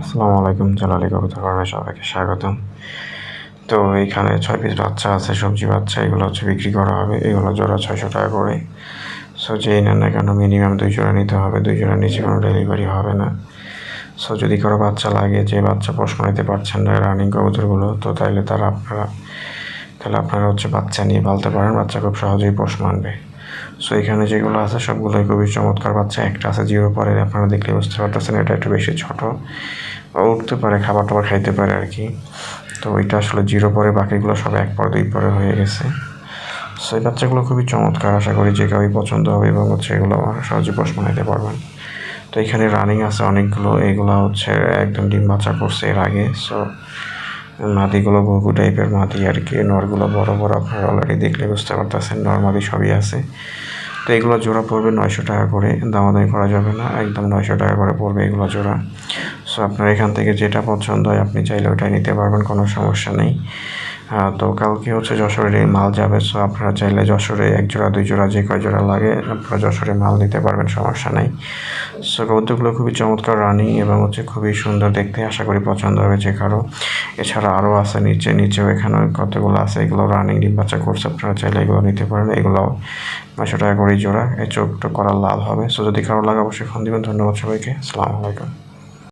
আসসালামু আলাইকুম, জালালি কবিতা ফার্মে সবাইকে স্বাগতম। তো এইখানে ছয় পিস বাচ্চা আছে, সবজি বাচ্চা, এগুলো হচ্ছে বিক্রি করা হবে। এগুলো জোড়া ছয়শো টাকা করে। সো যেই নেন না কেন মিনিমাম দুই জোড়া নিতে হবে। দুই জোড়া নিচে কোনো ডেলিভারি হবে না। সো যদি কারও বাচ্চা লাগে, যে বাচ্চা প্রশ্ন নিতে পারছেন না রানিং কবুতরগুলো, তো তাইলে তারা আপনারা তাহলে আপনারা হচ্ছে বাচ্চা নিয়ে পালতে পারেন। বাচ্চা খুব সহজেই প্রশ্ন আনবে সো এখানে যেগুলো আছে, সবগুলোই খুবই চমৎকার বাচ্চা। একটা আছে জিরো পরে আপনারা দেখলে বুঝতে পারতেছেন, এটা একটু বেশি ছোট। উঠতে পারে খাবার টাবার খাইতে পারে আর কি। তো, ওইটা আসলে জিরো পরে, বাকিগুলো সব এক পর, দুই পরে হয়ে গেছে। সো এই বাচ্চাগুলো খুবই চমৎকার, আশা করি যে কাউই পছন্দ হবে এবং হচ্ছে এগুলো সহজে প্রশ্ন নিতে পারবেন। তো, এখানে রানিং আছে অনেকগুলো, এগুলো হচ্ছে একদম ডিম বাচ্চা করছে এর আগে। সো মাদিগুলো বহু টাইপের মাদি আর কি, নরগুলো বড় বড়, আপনারা অলরেডি দেখলে বুঝতে পারতেছেন নরমালি সবই আছে। তো এগুলো জোড়া পড়বে নয়শো টাকা করে, দামাদামি করা যাবে না, একদম নয়শো টাকা করে পড়বে এগুলো জোড়া। সো আপনার এখান থেকে যেটা পছন্দ হয়, আপনি চাইলে ওটাই নিতে পারবেন, কোনো সমস্যা নেই। তো কালকে হচ্ছে যশোরে মাল যাবে সো আপনারা চাইলে যশোরে এক জোড়া, দুই জোড়া, যে কয় জোড়া লাগে, আপনারা যশোরে মাল নিতে পারবেন, সমস্যা নেই। সো কবুতরগুলো খুবই চমৎকার রানিং এবং হচ্ছে খুবই সুন্দর দেখতে, আশা করি পছন্দ হবে যে কারও। এছাড়া আরও আছে নিচে, নিচেও এখানে কতগুলো আছে, এগুলো রানিং ডিম বাচ্চা করছে, আপনারা চাইলে এগুলো নিতে পারেন। এগুলো নয়শো টাকা করেই জোড়া, এই চোখটা করা লাভ হবে। সো যদি কারও লাগে, অবশ্যই ফোন দিবেন। ধন্যবাদ সবাইকে। আসসালামু আলাইকুম।